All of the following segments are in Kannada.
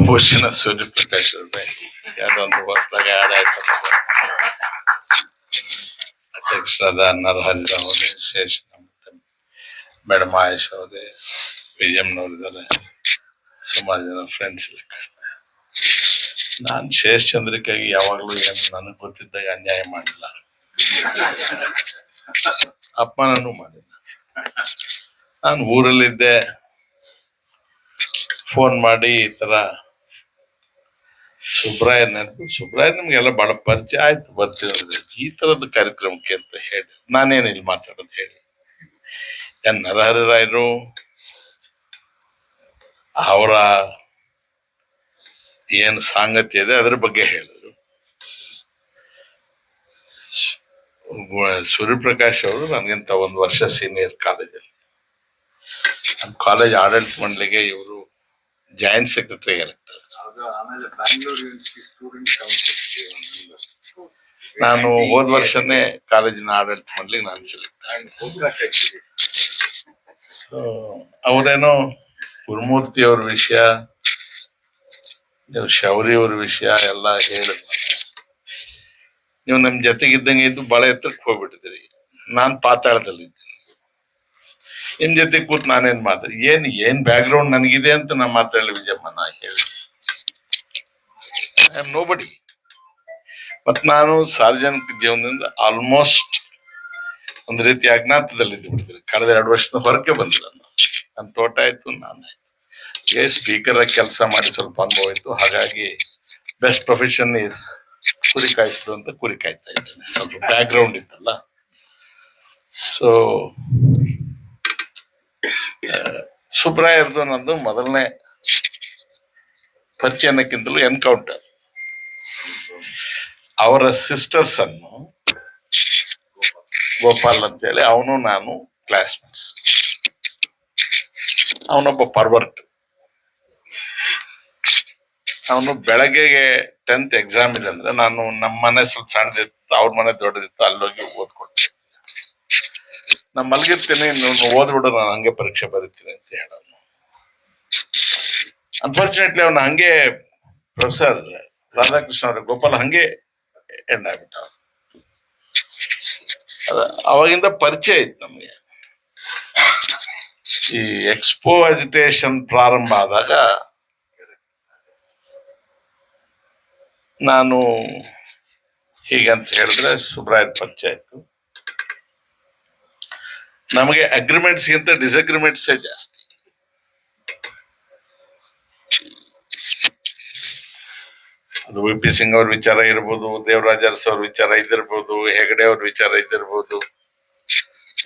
ಅಪೋಷಣ ಸೂರ್ಯಪ್ರಕಾಶ್ ಅವ್ರದ್ದೆ ಯಾವ್ದೊಂದು ಹೊಸದಾಗ ಆಡ್ ಆಯ್ತಲ್ಲ ಅಧ್ಯಕ್ಷರಾದ ನರಹರಿರಾವ್ ಅವರೇ ಶೇಷ ಮೇಡಮ್ ಆಯುಷ್ ಅವರೇ ವಿಜಯಮ್ನವ್ರಿದ್ದಾರೆ ಸುಮಾರು ಜನ ಫ್ರೆಂಡ್ಸ್ ನಾನು ಶೇಷ್ ಯಾವಾಗಲೂ ಏನು ನನಗೆ ಗೊತ್ತಿದ್ದಾಗ ಅನ್ಯಾಯ ಮಾಡಿಲ್ಲ ಅಪಮಾನನೂ ಮಾಡಿಲ್ಲ ನಾನು ಊರಲ್ಲಿದ್ದೆ ಫೋನ್ ಮಾಡಿ ಈ ತರ ಸುಬ್ರಾಯ ನೆನಪು ಸುಬ್ರಾಯ ನಿಮ್ಗೆಲ್ಲ ಬಹಳ ಪರಿಚಯ ಆಯ್ತು ಬರ್ತೀನಿ ಈ ತರದ ಕಾರ್ಯಕ್ರಮಕ್ಕೆ ಅಂತ ಹೇಳಿ. ನಾನೇನು ಇಲ್ಲಿ ಮಾತಾಡೋದು ಹೇಳಿ. ಎನ್ ನರಹರಿರಾಯರು ಅವರ ಏನು ಸಾಂಗತಿ ಇದೆ ಅದ್ರ ಬಗ್ಗೆ ಹೇಳಿದ್ರು. ಸೂರ್ಯಪ್ರಕಾಶ್ ಅವರು ನನಗಿಂತ ಒಂದು ವರ್ಷ ಸೀನಿಯರ್ ಕಾಲೇಜಲ್ಲಿ ನಮ್ಮ ಕಾಲೇಜ್ ಆಡಳಿತ ಮಂಡಳಿಗೆ ಇವರು ಜಾಯಿಂಟ್ ಸೆಕ್ರೆಟರಿ ಎಲೆಕ್ಟ್ ಅದು ಆಮೇಲೆ ಬ್ಯಾಂಗ್ಳೂರ್ ಯೂನಿವರ್ಸಿಟಿ ಸ್ಟೂಡೆಂಟ್ ಕೌನ್ಸಿಲ್ ನಾನು ಹೋದ ವರ್ಷನೇ ಕಾಲೇಜಿನ ಆಡಳಿತ ಮಾಡ್ಲಿಕ್ಕೆ ನಾನು ಸೆಲೆಕ್ಟ್ ಅವರೇನೋ ಗುರುಮೂರ್ತಿ ಅವ್ರ ವಿಷಯ ನೀವು ಶೌರಿ ಅವ್ರ ವಿಷಯ ಎಲ್ಲ ಹೇಳ. ನೀವು ನಮ್ ಜೊತೆಗಿದ್ದಂಗೆ ಇದ್ದು ಬಹಳ ಎತ್ತರಕ್ಕೆ ಹೋಗ್ಬಿಟ್ಟಿದ್ರಿ ನಾನ್ ಪಾತಾಳದಲ್ಲಿ ನಿಮ್ ಜೊತೆ ಕೂತ್ ನಾನೇನ್ ಮಾತಾಡ ಏನ್ ಏನ್ ಬ್ಯಾಕ್ ಗ್ರೌಂಡ್ ನನಗಿದೆ ಅಂತ ನಾನು ಮಾತಾಡಲಿ ವಿಜಯಮ್ಮ ನಾ ಹೇಳಿ ಐ ಆಮ್ ನೋಬಡಿ ಮತ್ ನಾನು ಸಾರ್ವಜನಿಕ ಜೀವನದಿಂದ ಆಲ್ಮೋಸ್ಟ್ ಒಂದು ರೀತಿ ಅಜ್ಞಾತದಲ್ಲಿ ಇದ್ದು ಬಿಡ್ತೀನಿ ಕಳೆದ ಎರಡು ವರ್ಷದ ಹೊರಗೆ ಬಂದಿಲ್ಲ ನಾನು. ನನ್ನ ತೋಟ ಆಯ್ತು, ನಾನು. ಏ ಸ್ಪೀಕರ್ ಕೆಲಸ ಮಾಡಿ ಸ್ವಲ್ಪ ಅನುಭವ ಇತ್ತು ಹಾಗಾಗಿ ಬೆಸ್ಟ್ ಪ್ರೊಫೆಷನ್ ಈಸ್ ಕುರಿ ಕಾಯಿಸೋದು ಅಂತ ಕುರಿ ಕಾಯ್ತಾ ಇದ್ದೇನೆ. ಸ್ವಲ್ಪ ಬ್ಯಾಕ್ ಗ್ರೌಂಡ್ ಇತ್ತಲ್ಲ ಸೊ ಸುಬ್ರಾಯರ್ದು ನಂದು ಮೊದಲನೇ ಪರಿಚಯನಕ್ಕಿಂತಲೂ ಎನ್ಕೌಂಟರ್ ಅವರ ಸಿಸ್ಟರ್ಸ್ ಅನ್ನು ಗೋಪಾಲ್ ಅಂತೇಳಿ ಅವನು ನಾನು ಕ್ಲಾಸ್ಮೇಟ್ಸ್ ಅವನೊಬ್ಬ ಪರ್ವರ್ಟ್ ಅವನು ಬೆಳಗ್ಗೆಗೆ ಟೆಂತ್ ಎಕ್ಸಾಮ್ ಇದೆ ಅಂದ್ರೆ ನಾನು ನಮ್ಮ ಮನೆ ಸ್ವಲ್ಪ ಸಣ್ಣದಿತ್ತು, ಅವ್ರ ಮನೆ ದೊಡ್ಡದಿತ್ತು, ಅಲ್ಲೋಗಿ ಓದ್ಕೊಳ್ತೀನಿ ನಾ ಮಲಗಿರ್ತೀನಿ, ನೀನು ಓದ್ಬಿಡು, ನಾನು ಹಂಗೆ ಪರೀಕ್ಷೆ ಬರೀತೀನಿ ಅಂತ ಹೇಳೋನು. ಅನ್ಫಾರ್ಚುನೇಟ್ಲಿ ಅವನು ಹಂಗೆ ಪ್ರೊಫೆಸರ್ ರಾಧಾಕೃಷ್ಣ ಅವರ ಗೋಪಾಲ್ ಹಂಗೆ ಎಂಡ್ ಆಗ್ಬಿಟ್ಟ ಅದ ಅವಾಗಿಂದ ಪರಿಚಯ ಇತ್ತು ನಮಗೆ. ಈ ಎಕ್ಸ್ಪೋ ಅಜಿಟೇಷನ್ ಪ್ರಾರಂಭ ಆದಾಗ ನಾನು ಹೀಗಂತ ಹೇಳಿದ್ರೆ ಸುಬ್ರಾಯ್ ಪರಿಚಯ ಆಯ್ತು ನಮಗೆ ಅಗ್ರಿಮೆಂಟ್ಸ್ ಗಿಂತ ಡಿಸಗ್ರಿಮೆಂಟ್ಸೇ ಜಾಸ್ತಿ. ಅದು ವಿ ಪಿ ಸಿಂಗ್ ಅವ್ರ ವಿಚಾರ ಇರ್ಬೋದು ದೇವರಾಜ ಅರಸ್ ಅವ್ರ ವಿಚಾರ ಇದ್ದಿರ್ಬೋದು ಹೆಗಡೆ ಅವ್ರ ವಿಚಾರ ಇದ್ದಿರ್ಬೋದು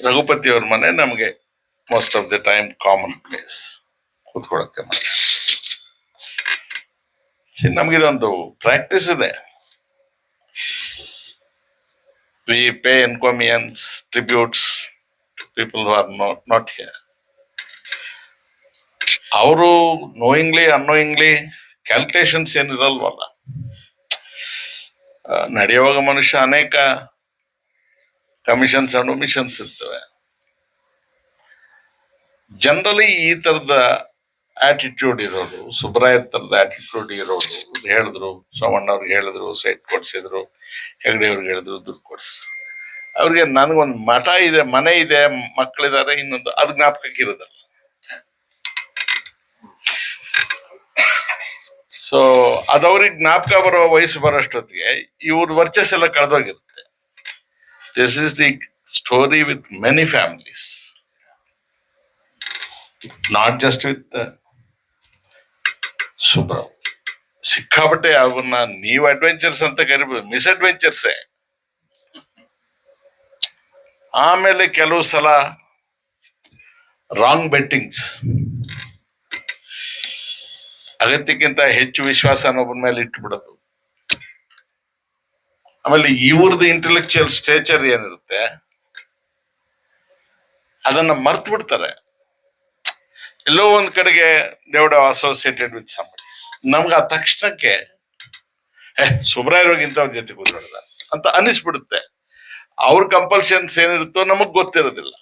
ರಘುಪತಿ ಅವ್ರ ಮನೆ ನಮಗೆ most of the time common place ಕೂತ್ಕೊಳ್ಳೋಕೆ ಮನೆ ನಮಗಿದೊಂದು ಪ್ರಾಕ್ಟೀಸ್ ಇದೆ. We pay encomiums tributes people are not here ಅವರು ನೋಯಿಂಗ್ಲಿ ಅನ್ನೋಯಿಂಗ್ಲಿ ಕ್ಯಾಲ್ಕುಲೇಷನ್ಸ್ ಏನಿರಲ್ವಲ್ಲ ನಡೆಯುವಾಗ ಮನುಷ್ಯ ಅನೇಕ ಕಮಿಷನ್ಸ್ ಅಂಡ್ ಒಮಿಷನ್ಸ್ ಇರ್ತವೆ. ಜನರಲಿ ಈ ತರದ ಆಟಿಟ್ಯೂಡ್ ಇರೋದು, ಸುಬ್ರಾಯ ತರದ ಆಟಿಟ್ಯೂಡ್ ಇರೋದು, ಹೇಳಿದ್ರು ಸೋಮಣ್ಣ ಅವ್ರಿಗೆ ಹೇಳಿದ್ರು, ಸೈಟ್ ಕೊಡ್ಸಿದ್ರು ಹೆಗಡೆ ಅವ್ರಿಗೆ ಹೇಳಿದ್ರು, ದುಡ್ಡು ಕೊಡ್ಸಿದ್ರು. ಅವ್ರಿಗೆ ನನಗೊಂದು ಮಠ ಇದೆ, ಮನೆ ಇದೆ ಮಕ್ಕಳಿದ್ದಾರೆ ಇನ್ನೊಂದು, ಅದು ಜ್ಞಾಪಕಕ್ಕೆ ಇರೋದಲ್ಲ. ಸೊ ಅದವ್ರಿಗೆ ಜ್ಞಾಪಕ ಬರೋ ವಯಸ್ಸು ಬರೋಷ್ಟೊತ್ತಿಗೆ ಇವ್ರ ವರ್ಚಸ್ಸೆಲ್ಲ ಕಳೆದೋಗಿರುತ್ತೆ. This is the story with many families not just with Subrao ಸಿಕ್ಕಾಪಟ್ಟೆ ಅವನ್ನ ನೀವು ಅಡ್ವೆಂಚರ್ಸ್ ಅಂತ ಕರಿಬೋದು ಮಿಸ್ ಅಡ್ವೆಂಚರ್ಸೇ ಆಮೇಲೆ ಕೆಲವು ಸಲ ರಾಂಗ್ ಬೆಟ್ಟಿಂಗ್ಸ್ ಅಗತ್ಯಕ್ಕಿಂತ ಹೆಚ್ಚು ವಿಶ್ವಾಸ ಒಬ್ಬನ ಮೇಲೆ ಇಟ್ಬಿಡೋದು. ಆಮೇಲೆ ಇವ್ರದ್ದು ಇಂಟೆಲೆಕ್ಚುಯಲ್ ಸ್ಟೇಚರ್ ಏನಿರುತ್ತೆ, ಅದನ್ನ ಮರ್ತು ಬಿಡ್ತಾರೆ ಎಲ್ಲೋ ಒಂದ್ ಕಡೆಗೆ ದೇವಡ ಅಸೋಸಿಯೇಟೆಡ್ ವಿತ್ ಸಮ್ ನಮ್ಗೆ ಆ ತಕ್ಷಣಕ್ಕೆ ಸುಬ್ರಾಯರೋಗಿ ಇಂಥವ್ರ ಜೊತೆ ಕೂತ್ಕೊಳ್ಳೋದ ಅಂತ ಅನಿಸ್ಬಿಡುತ್ತೆ ಅವ್ರ ಕಂಪಲ್ಷನ್ಸ್ ಏನಿರುತ್ತೋ ನಮಗ್ ಗೊತ್ತಿರೋದಿಲ್ಲ.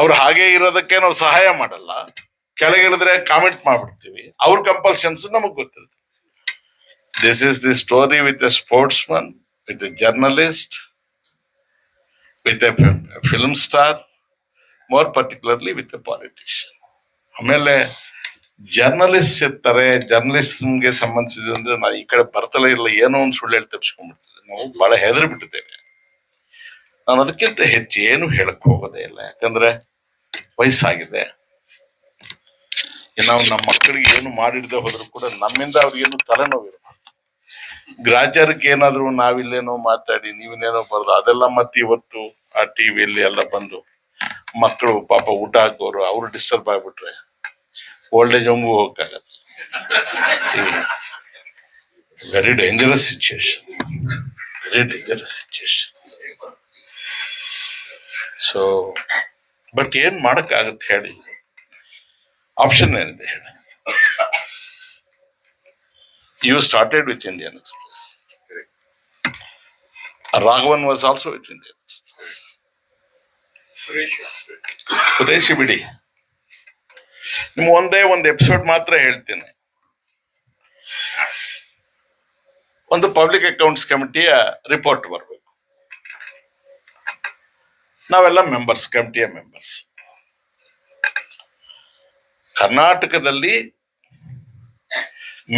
ಅವ್ರು ಹಾಗೆ ಇರೋದಕ್ಕೆ ನಾವು ಸಹಾಯ ಮಾಡಲ್ಲ. ಕೆಳಗಿಳಿದ್ರೆ ಕಾಮೆಂಟ್ ಮಾಡ್ಬಿಡ್ತೀವಿ. ಅವ್ರ ಕಂಪಲ್ಷನ್ಸ್ ನಮಗ್ ಗೊತ್ತಿರುತ್ತೆ. This is the story with a sportsman with a journalist with a film star more particularly with a politician ಆಮೇಲೆ ಜರ್ನಲಿಸ್ಟ್ ಇರ್ತಾರೆ. ಜರ್ನಲಿಸ್ಟ್ಗೆ ಸಂಬಂಧಿಸಿದ ಅಂದ್ರೆ ನಾ ಈ ಕಡೆ ಬರ್ತಲೇ ಇಲ್ಲ. ಏನೋ ಒಂದು ಸುಳ್ಳು ಹೇಳಿ ತಪ್ಪಿಸ್ಕೊಂಡ್ಬಿಡ್ತಿದ್ದೆ ನಾವು ಬಹಳ ಹೆದರಿ ಬಿಟ್ಟಿದ್ದೇವೆ. ನಾನು ಅದಕ್ಕಿಂತ ಹೆಚ್ಚು ಏನು ಹೇಳಕ್ ಹೋಗೋದೇ ಇಲ್ಲ. ಯಾಕಂದ್ರೆ ವಯಸ್ಸಾಗಿದೆ. ನಾವು ನಮ್ಮ ಮಕ್ಕಳಿಗೆ ಏನು ಮಾಡಿಡದೆ ಹೋದ್ರು ಕೂಡ ನಮ್ಮಿಂದ ಅವ್ರಿಗೇನು ತಲೆನೋವು ಗ್ರಾಚಾರಕ್ಕೆ ಏನಾದ್ರು ನಾವಿಲ್ಲೇನೋ ಮಾತಾಡಿ ನೀವನ್ನೇನೋ ಬರ್ದು, ಅದೆಲ್ಲ ಮತ್ತೆ ಇವತ್ತು ಆ ಟಿವಿಯಲ್ಲಿ ಎಲ್ಲ ಬಂದು ಮಕ್ಕಳು ಪಾಪ ಊಟ ಹಾಕೋರು, ಅವ್ರು ಡಿಸ್ಟರ್ಬ್ ಆಗ್ಬಿಟ್ರೆ old age home. ಹೋಗಕ್ಕಾಗತ್ತೆ very dangerous situation very dangerous situation so but ಏನ್ ಮಾಡಕ್ಕಾಗತ್ತೆ ಹೇಳಿ. ಆಪ್ಷನ್ ಏನಿದೆ ಹೇಳಿ you started with Indian Express Raghavan was also with Indian Express ಬಿಡಿ. ನಿಮ್ ಒಂದೇ ಒಂದು ಎಪಿಸೋಡ್ ಮಾತ್ರ ಹೇಳ್ತೇನೆ. ಒಂದು ಪಬ್ಲಿಕ್ ಅಕೌಂಟ್ಸ್ ಕಮಿಟಿಯ ರಿಪೋರ್ಟ್ ಬರಬೇಕು. ನಾವೆಲ್ಲ ಮೆಂಬರ್ಸ್ ಕಮಿಟಿಯ ಮೆಂಬರ್ಸ್ ಕರ್ನಾಟಕದಲ್ಲಿ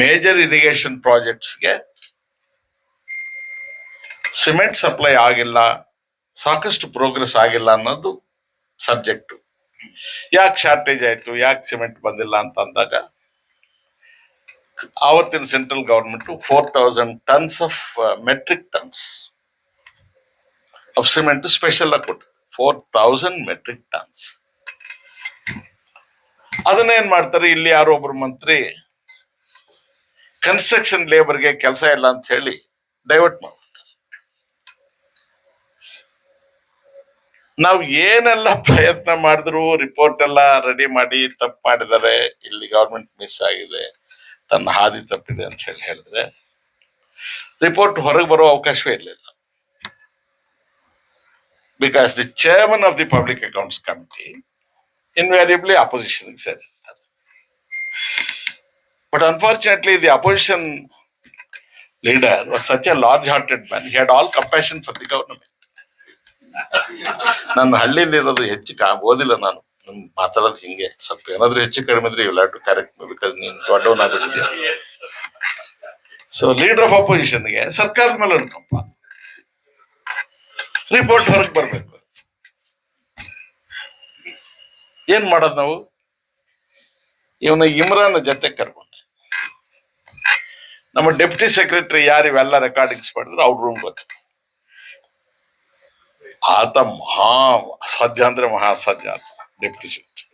ಮೇಜರ್ ಇರಿಗೇಷನ್ ಪ್ರಾಜೆಕ್ಟ್ಸ್ಗೆ ಸಿಮೆಂಟ್ ಸಪ್ಲೈ ಆಗಿಲ್ಲ, ಸಾಕಷ್ಟು ಪ್ರೋಗ್ರೆಸ್ ಆಗಿಲ್ಲ ಅನ್ನೋದು ಸಬ್ಜೆಕ್ಟ್ ಯಾಕೆ ಶಾರ್ಟೇಜ್ ಆಯ್ತು, ಯಾಕೆ ಸಿಮೆಂಟ್ ಬಂದಿಲ್ಲ ಅಂತ ಅಂದಾಗ, ಆವತ್ತಿನ central government four thousand tons of metric tons of cement special ಆಗಿ ಕೊಟ್ಟು ಫೋರ್ ತೌಸಂಡ್ ಮೆಟ್ರಿಕ್ ಟನ್ಸ್ ಅದನ್ನ ಏನ್ ಮಾಡ್ತಾರೆ? ಇಲ್ಲಿ ಯಾರೋ ಒಬ್ರು ಮಂತ್ರಿ ಕನ್ಸ್ಟ್ರಕ್ಷನ್ ಲೇಬರ್ಗೆ ಕೆಲಸ ಇಲ್ಲ ಅಂತ ಹೇಳಿ ಡೈವರ್ಟ್ ಮಾಡ್ತಾರೆ ನಾವು ಏನೆಲ್ಲ ಪ್ರಯತ್ನ ಮಾಡಿದ್ರು ರಿಪೋರ್ಟ್ ಎಲ್ಲ ರೆಡಿ ಮಾಡಿ ತಪ್ಪು ಮಾಡಿದ್ದಾರೆ. ಇಲ್ಲಿ ಗೌರ್ಮೆಂಟ್ ಮಿಸ್ ಆಗಿದೆ. ತನ್ನ ಹಾದಿ ತಪ್ಪಿದೆ ಅಂತ ಹೇಳಿ ಹೇಳಿದ್ರೆ ರಿಪೋರ್ಟ್ ಹೊರಗೆ ಬರೋ ಅವಕಾಶವೇ ಇರಲಿಲ್ಲ. Because the chairman of the public accounts committee invariably opposition ಸರಿ But unfortunately, the opposition leader was such a large-hearted man. He had all compassion for the government. ನನ್ನ ಹಳ್ಳಿಯಲ್ಲಿ ಇರೋದು ಹೆಚ್ಚು ಕಾ ಓದಿಲ್ಲ ನಾನು. ನನ್ ಮಾತಾಡೋದು ಹಿಂಗೆ. ಸ್ವಲ್ಪ ಏನಾದ್ರೂ ಹೆಚ್ಚು ಕಡಿಮೆ ಇದ್ರೆ ಯು ಟು ಕರೆಕ್ಟ್ ಬಿಕಾಸ್ ನೀನು ದೊಡ್ಡವನಾಗಿದ್ದೀಯ ಸೊ ಲೀಡರ್ ಆಫ್ ಅಪೋಸಿಷನ್ಗೆ ಸರ್ಕಾರದ ಮೇಲೆ ಅನ್ಕಂಪ ರಿಪೋರ್ಟ್ ಹೊರಗೆ ಬರ್ಬೇಕು. ಏನ್ ಮಾಡೋದು ನಾವು? ಇವನ ಇಮ್ರಾನ್ ಜೊತೆ ಕರ್ಕೊಂಡು. ನಮ್ಮ ಡೆಪ್ಟಿ ಸೆಕ್ರೆಟರಿ ಯಾರು ಇವೆಲ್ಲ ರೆಕಾರ್ಡಿಂಗ್ಸ್ ಮಾಡಿದ್ರು ಅವ್ರ ರೂಮ್ ಗೊತ್ತು. ಆತ ಮಹಾ ಅಸಾಧ್ಯ ಅಂದ್ರೆ ಮಹಾ ಅಸಾಧ್ಯ ಆತ, ಡೆಪ್ಟಿ ಸೆಕ್ರೆಟರಿ.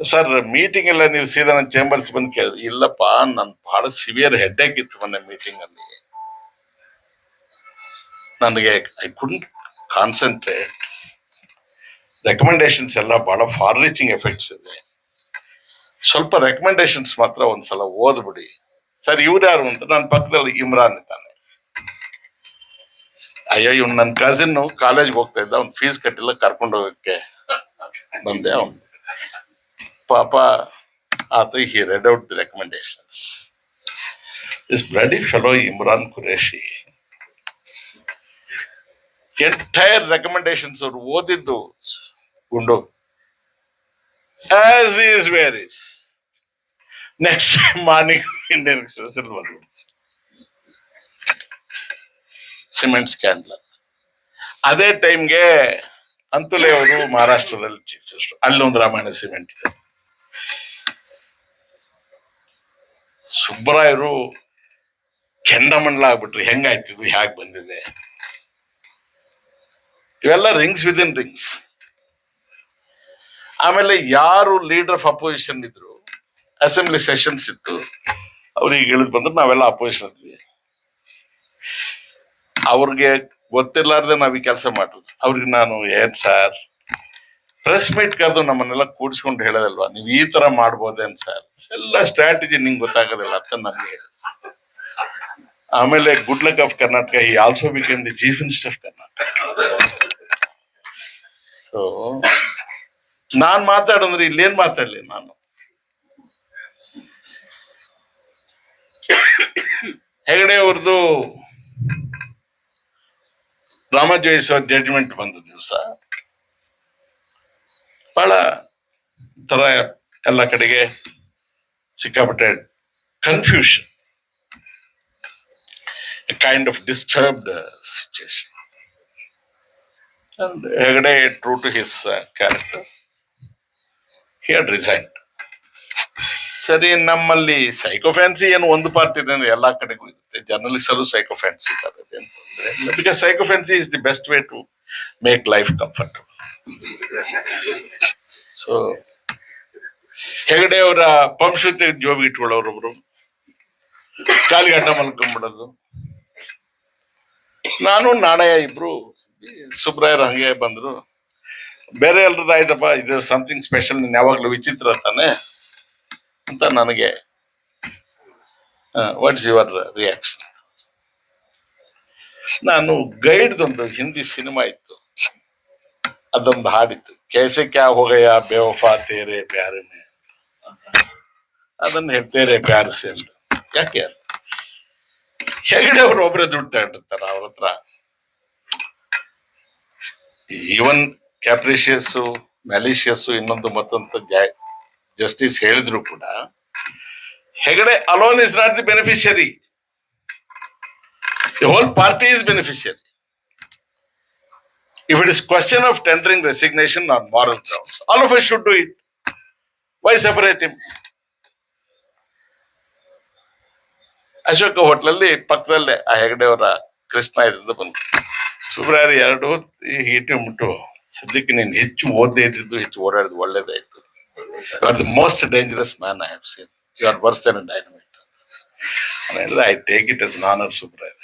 ಸರ್ ಮೀಟಿಂಗ್ ಎಲ್ಲ ನೀವು ಸೀದಾ ನನ್ನ ಚೇಂಬರ್ಸ್ ಬಂದು ಕೇಳಿದ್ರಿ ಇಲ್ಲಪ್ಪ, ನನ್ ಬಹಳ ಸಿವಿಯರ್ ಹೆಡ್ಡೇಕ್ ಇತ್ತು ಮೊನ್ನೆ ಮೀಟಿಂಗ್ ಅಲ್ಲಿ. ನನಗೆ ಐ ಕುಂಟ್ ಕಾನ್ಸಂಟ್ರೇಟ್ ರೆಕಮೆಂಡೇಶನ್ಸ್ ಎಲ್ಲ ಬಹಳ ಫಾರ್ ರೀಚಿಂಗ್ ಎಫೆಕ್ಟ್ಸ್ ಇದೆ. ಸ್ವಲ್ಪ ರೆಕಮೆಂಡೇಶನ್ಸ್ ಮಾತ್ರ ಒಂದ್ಸಲ ಓದ್ಬಿಡಿ. ಸರ್, ಇವ್ರು ಯಾರು ಅಂತ? ನನ್ನ ಪಕ್ಕದಲ್ಲಿ ಇಮ್ರಾನ್ ಇದ್ದಾನೆ. ಅಯ್ಯೋ, ಇವ್ನು ನನ್ನ ಕಸಿನ್ ಕಾಲೇಜ್ಗೆ ಹೋಗ್ತಾ ಇದ್ದ. ಅವ್ನು ಫೀಸ್ ಕಟ್ಟಿಲ್ಲ, ಕರ್ಕೊಂಡು ಹೋಗಕ್ಕೆ ಬಂದೆ ಅವ್ನು. ಪಾಪ ಆತ he read out the recommendations is bloody fellow Imran Qureshi entire recommendations ಅವ್ರು ಓದಿದ್ದು ಗುಂಡು. As is where is next morning Indian Express ಅಲ್ಲಿ ಬಂದ್ಬಿಡ್ತು ಸಿಮೆಂಟ್ ಸ್ಕ್ಯಾಂಡಲ್ ಅದೇ ಟೈಮ್ಗೆ ಅಂತುಲೆ ಅವರು ಮಹಾರಾಷ್ಟ್ರದಲ್ಲಿ ಮಿನಿಸ್ಟರ್ ಅಲ್ಲೊಂದು ರಾಮಾಯಣ ಸಿಮೆಂಟ್ ಇದೆ. ಸುಬ್ಬರಾಯರು ಕೆಂಡಮಂಡಲ ಆಗ್ಬಿಟ್ರು ಹೆಂಗಾಯ್ತು ಇದು ಹ್ಯಾಗ್ ಬಂದಿದೆ? ಇವೆಲ್ಲ ರಿಂಗ್ಸ್ ವಿದಿನ್ ರಿಂಗ್ಸ್ ಆಮೇಲೆ ಯಾರು ಲೀಡರ್ ಆಫ್ ಅಪೋಸಿಷನ್ ಇದ್ರು ಅಸೆಂಬ್ಲಿ ಸೆಷನ್ಸ್ ಇತ್ತು, ಅವ್ರಿಗೆ ಇಳಿದು ಬಂದ್ರೆ ನಾವೆಲ್ಲ ಅಪೋಸಿಷನ್ ಇದ್ವಿ ಅವ್ರಿಗೆ ಗೊತ್ತಿರ್ಲಾರ್ದೆ ನಾವ್ ಈ ಕೆಲಸ ಮಾಡೋದು. ಅವ್ರಿಗೆ ನಾನು, ಏನ್ ಸರ್ ಪ್ರೆಸ್ ಮೀಟ್ ಕರೆದು ನಮ್ಮನ್ನೆಲ್ಲ ಕೂಡಿಸ್ಕೊಂಡು ಹೇಳೋದಲ್ವಾ? ನೀವು ಈ ತರ ಮಾಡ್ಬೋದೇನ್ ಸರ್ ಎಲ್ಲ ಸ್ಟ್ರಾಟಜಿ ನಿಂಗೆ ಗೊತ್ತಾಗೋದಿಲ್ಲ ಅಂತ ನನಗೆ ಹೇಳಿದ್ರು. ಆಮೇಲೆ ಗುಡ್ ಲಕ್ ಆಫ್ ಕರ್ನಾಟಕ ಈ also became the chief minister of Karnataka so ನಾನ್ ಮಾತಾಡಂದ್ರೆ ಇಲ್ಲೇನ್ ಮಾತಾಡ್ಲಿ ನಾನು? ಹೆಗಡೆ ಅವ್ರದ್ದು ರಾಮಜೋಯಿಸುವ ಜಡ್ಜ್ಮೆಂಟ್ ಬಂದ ದಿವಸ ಬಹಳ ತರ ಎಲ್ಲ ಕಡೆಗೆ ಸಿಕ್ಕಾಪಟ್ಟೆ confusion kind of disturbed situation Hegde true to his character he had resign ಸರಿ, ನಮ್ಮಲ್ಲಿ ಸೈಕೋಫ್ಯಾನ್ಸಿ ಏನು ಒಂದು ಪಾರ್ಟ್ ಇದೆ ಎಲ್ಲಾ ಕಡೆಗೂ ಇರುತ್ತೆ. ಜರ್ನಲಿಸ್ಟ್ ಅಲ್ಲೂ ಸೈಕೋಫ್ಯಾನ್ಸಿ ಇದ್ದಾರೆ. Because sycophancy is the best way to make life comfortable so Hegde ಅವರ ಪಂಶತೆ ಜೋಬಿ ಇಟ್ಕೊಳ್ಳೋರೊಬ್ರು ಕಾಲಿಗಡ್ಡ ಮಲ್ಕೊಂಡ್ಬಿಡೋದು ನಾನು ನಾಣಯ ಇಬ್ರು. ಸುಬ್ರಾಯರ್ ಹಂಗೆ ಬಂದ್ರು. ಬೇರೆ ಎಲ್ರದ್ದು ಆಯ್ತಪ್ಪ, ಇದು ಸಮಥಿಂಗ್ ಸ್ಪೆಷಲ್ ನೀನು ಯಾವಾಗಲೂ ವಿಚಿತ್ರ ತಾನೆ ಅಂತ ನನಗೆ ವಾಟ್ಸ್ ಯುವರ್ ರಿಯಾಕ್ಷನ್ ನಾನು ಗೈಡ್ದೊಂದು ಹಿಂದಿ ಸಿನಿಮಾ ಇತ್ತು. ಅದೊಂದು ಹಾಡಿತ್ತು. ಕೇಸೆ ಕ್ಯಾ ಹೋಗಯ್ಯ ಬೇವಫಾ ತೇರೆ ಪ್ಯಾರನೆ ಅದನ್ನು ಹೇಳ್ತೇರೆ ಪ್ಯಾರ್ ಸೆ ಅಂತ ಯಾಕೆ? ಹೆಗಡೆ ಅವ್ರು ಒಬ್ಬರೇ ದುಡ್ಡು ತಗೊಂಡಿರ್ತಾರ ಅವ್ರ ಹತ್ರ. ಈವನ್ ಕ್ಯಾಪ್ರಿಷಿಯಸ್ ಮ್ಯಾಲಿಷಿಯಸ್ ಇನ್ನೊಂದು ಮತ್ತೊಂದು ಜಸ್ಟಿಸ್ ಹೇಳಿದ್ರು ಕೂಡ, Hegde alone is not the beneficiary the whole party is beneficiary if it is question of tendering resignation on moral grounds all of I should do it why separate him Ashoka ಹೋಟ್ಲಲ್ಲಿ ಪಕ್ಕದಲ್ಲೇ ಆ ಹೆಗಡೆ ಅವರ ಕೃಷ್ಣ ಇದ್ದು ಬಂದು ಸುಬ್ರಾರಿ ಎರಡು ಹೀಟಿ ಮುಟ್ಟು. ಸದ್ಯಕ್ಕೆ ನೀನು ಹೆಚ್ಚು ಓದದೇ ಇದ್ದಿದ್ದು ಹೆಚ್ಚು ಓಡಾಡಿದ್ದು ಒಳ್ಳೇದಾಯ್ತು you are the most dangerous man I have seen you are worse than dynamite I take it as honour Subrayar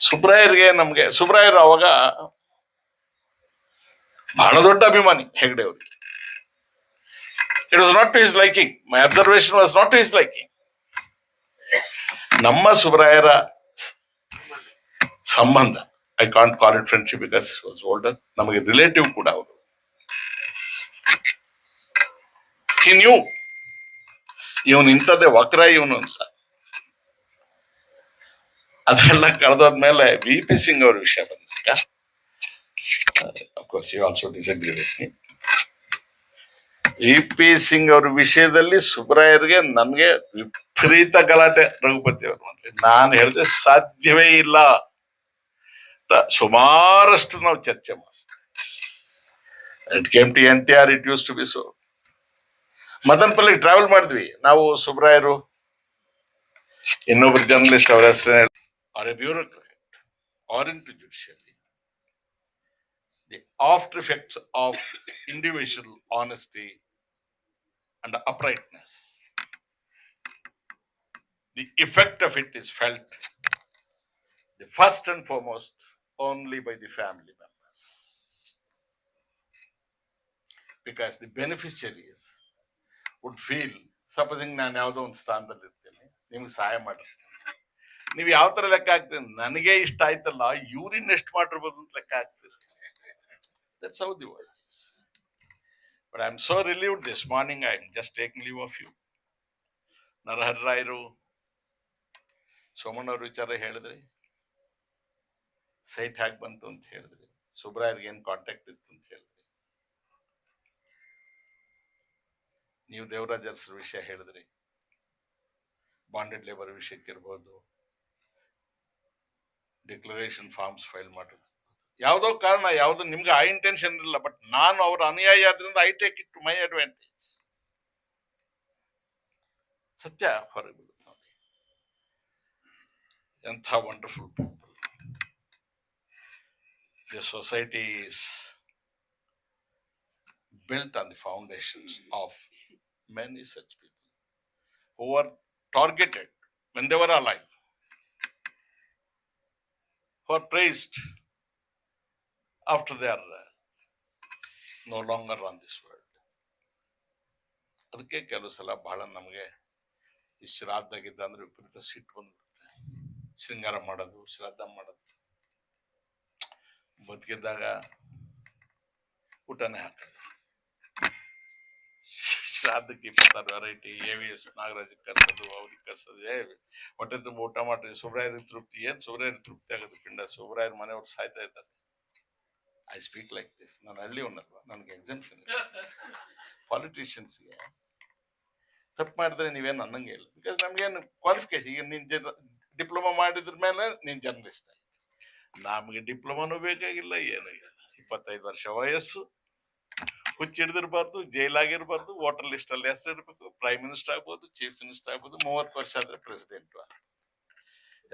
ಸುಬ್ರಾಯರ್ಗೆ ನಮ್ಗೆ, ಸುಬ್ರಾಯರ್ ಅವಾಗ ಬಹಳ ದೊಡ್ಡ ಅಭಿಮಾನಿ ಹೆಗ್ಡೆ ಅವ್ರಿಗೆ it was not to his liking my observation was not to his liking ನಮ್ಮ ಸುಬ್ರಾಯರ ಸಂಬಂಧ. I can't call it friendship because was older ನಮಗೆ ರಿಲೇಟಿವ್ ಕೂಡ ಅವರು ನ್ಯೂ ಇವನು ಇಂಥದ್ದೇ ವಕ್ರ, ಇವನು ಅಂತ. ಅದೆಲ್ಲ ಕಳೆದಾದ್ಮೇಲೆ ವಿ ಪಿ ಸಿಂಗ್ ಅವ್ರ ವಿಷಯ ಬಂದಾಗ of course you also disagree with me V P Singh ಅವ್ರ ವಿಷಯದಲ್ಲಿ ಸುಬ್ರಾಯರ್ಗೆ ನನ್ಗೆ ವಿಪರೀತ ಗಲಾಟೆ. ರಘುಪತಿ ಅವರು ನಾನು ಹೇಳಿದೆ ಸಾಧ್ಯವೇ ಇಲ್ಲ. ಸುಮಾರಷ್ಟು ನಾವು ಚರ್ಚೆ ಮಾಡಿ it came to N T R it use to be so Madanapalle travel ಮಾಡಿದ್ವಿ. ನಾವು ಸುಬ್ರಾಯರು ಇನ್ನೊಬ್ರು ಜರ್ನಲಿಸ್ಟ್ ಅವರ ಹೆಸರು or a bureaucrat or in to judiciary the after effects of individual honesty and uprightness. The effect of it is felt, the first and foremost, only by the family members. Because the beneficiaries would feel, supposing ನಾನು ಯಾವುದೋ ಒಂದು ಸ್ಥಾನದಲ್ಲಿ ಇರ್ತೇನೆ ನಿಮ್ಗೆ ಸಹಾಯ ಮಾಡಿರ್ತೀನಿ ನೀವು ಯಾವ ತರ ಲೆಕ್ಕ ಹಾಕ್ತೀರಿ ನನಗೆ ಇಷ್ಟ ಆಯ್ತಲ್ಲ ಇವ್ರಿನ್ ಎಷ್ಟು ಮಾಡಿರ್ಬೋದು ಅಂತ ಲೆಕ್ಕ ಹಾಕ್ತೀರಿ that's how the world But I'm so relieved this morning. I'm just taking leave of you. Narahar ರಾಯರು ಸೋಮಣ್ಣ ಅವ್ರ ವಿಚಾರ ಹೇಳಿದ್ರಿ site hack ಬಂತು ಅಂತ ಹೇಳಿದ್ರಿ. ಸುಬ್ರಾಯರ್ಗೆ ಏನು ಕಾಂಟ್ಯಾಕ್ಟ್ ಇತ್ತು ಅಂತ ಹೇಳಿದ್ರಿ. ನೀವು ದೇವರಾಜ್ ವಿಷಯ ಹೇಳಿದ್ರಿ. ಬಾಂಡೆಡ್ ಲೇಬರ್ ವಿಷಯಕ್ಕಿರ್ಬೋದು ಡಿಕ್ಲರೇಷನ್ ಫಾರ್ಮ್ಸ್ ಫೈಲ್ ಮಾಡೋದು ಯಾವುದೋ ಕಾರಣ, ಯಾವುದೋ ನಿಮ್ಗೆ ಆ ಇಂಟೆನ್ಷನ್ ಇರಲಿಲ್ಲ ಬಟ್ ನಾನು ಅವರ ಅನುಯಾಯಿ ಆದ್ರಿಂದ I take it my advantage ಸತ್ಯ ಹೊರಗೆ ನೋಡಿ. ಎಂಥ wonderful People the society is built on the foundations of many such people who were targeted when they were alive, who are praised after they are uh, no longer on this world. ಅದಕ್ಕೆ ಕೆಲವು ಸಲ ಬಹಳ ನಮಗೆ ಈ ಶ್ರಾದ್ದಾಗಿದ್ದ ಅಂದ್ರೆ ವಿಪರೀತ ಸಿಟ್ಟು ಬಂದ್ಬಿಡುತ್ತೆ ಶೃಂಗಾರ ಮಾಡೋದು ಶ್ರಾದ್ದ ಮಾಡೋದು ಬದುಕಿದ್ದಾಗ ಊಟನೇ ಹಾಕೋದು ಶ್ರಾದ್ದಕ್ಕೆ ಇಪ್ಪತ್ತಾರು variety A V S Nagaraj ಕರ್ಸೋದು, ಅವ್ರಿಗೆ ಕರ್ಸೋದು, ಏ, ಹೊಟ್ಟೆ ತುಂಬ ಊಟ ಮಾಡ್ರಿ ಸುಬ್ರಾಯರಿಗೆ ತೃಪ್ತಿ, ಏನ್ ಸುಬ್ರಾಯರ್ ತೃಪ್ತಿ ಆಗೋದು ಪಿಂಡ? ಸುಬ್ರಾಯರ್ ಮನೆಯವ್ರು ಸಾಯ್ತಾ ಇದ್ದಾರೆ. ಐ ಸ್ಪೀಕ್ ಲೈಕ್ ದಿಸ್ ನಾನು ಅಲ್ಲಿ ಉನ್ನಲ್ವ ನನಗೆ ಎಕ್ಸಾಮ್ಷನ್ ಪಾಲಿಟಿಷಿಯನ್ಸ್ಗೆ ತಪ್ಪು ಮಾಡಿದ್ರೆ ನೀವೇನು ಅನ್ನಂಗೆ ಇಲ್ಲ. ಬಿಕಾಸ್ ನಮ್ಗೇನು ಕ್ವಾಲಿಫಿಕೇಶನ್ ಈಗ ನೀನು ಡಿಪ್ಲೊಮಾ ಮಾಡಿದ್ರ ಮೇಲೆ ನೀನು ಜರ್ನಲಿಸ್ಟ್ ನಮಗೆ ಡಿಪ್ಲೊಮಾನು ಬೇಕಾಗಿಲ್ಲ, ಏನು ಇಲ್ಲ. ಇಪ್ಪತ್ತೈದು ವರ್ಷ ವಯಸ್ಸು. ಹುಚ್ಚಿಡ್ದಿರ್ಬಾರ್ದು ಜೈಲಾಗಿರ್ಬಾರ್ದು, ವೋಟರ್ ಲಿಸ್ಟ್ ಅಲ್ಲಿ ಹೆಸರು ಇರಬೇಕು ಪ್ರೈಮ್ ಮಿನಿಸ್ಟರ್ ಆಗ್ಬೋದು ಚೀಫ್ ಮಿನಿಸ್ಟರ್ ಆಗ್ಬೋದು, ಮೂವತ್ತು ವರ್ಷ ಆದ್ರೆ ಪ್ರೆಸಿಡೆಂಟ್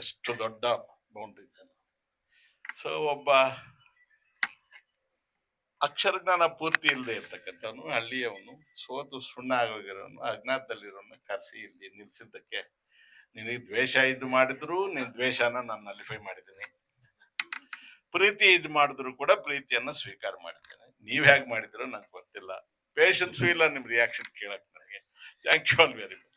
ಎಷ್ಟು ದೊಡ್ಡ ಬೌಂಡ್ರಿ ಸೊ ಒಬ್ಬ ಅಕ್ಷರಜ್ಞಾನ ಪೂರ್ತಿ ಇಲ್ಲದೆ ಇರ್ತಕ್ಕಂಥವನು, ಹಳ್ಳಿಯವನು, ಸೋತು ಸುಣ್ಣ ಆಗೋಗಿರೋನು, ಅಜ್ಞಾತದಲ್ಲಿರೋನು, ಕರೆಸಿ ಇಲ್ಲಿ ನಿಲ್ಸಿದ್ದಕ್ಕೆ ನಿನಗೆ ದ್ವೇಷ ಇದು ಮಾಡಿದ್ರು, ನಿನ್ ದ್ವೇಷನ ನಾನು ನಲಿಫೈ ಮಾಡಿದ್ದೀನಿ. ಪ್ರೀತಿ ಇದು ಮಾಡಿದ್ರು ಕೂಡ ಪ್ರೀತಿಯನ್ನ ಸ್ವೀಕಾರ ಮಾಡಿದ್ದೇನೆ. ನೀವ್ ಹೇಗ್ ಮಾಡಿದ್ರು ನನಗೆ ಗೊತ್ತಿಲ್ಲ. ಪೇಷನ್ಸು ಇಲ್ಲ ನಿಮ್ ರಿಯಾಕ್ಷನ್ ಕೇಳಕ್ ನನಗೆ. Thank you all very much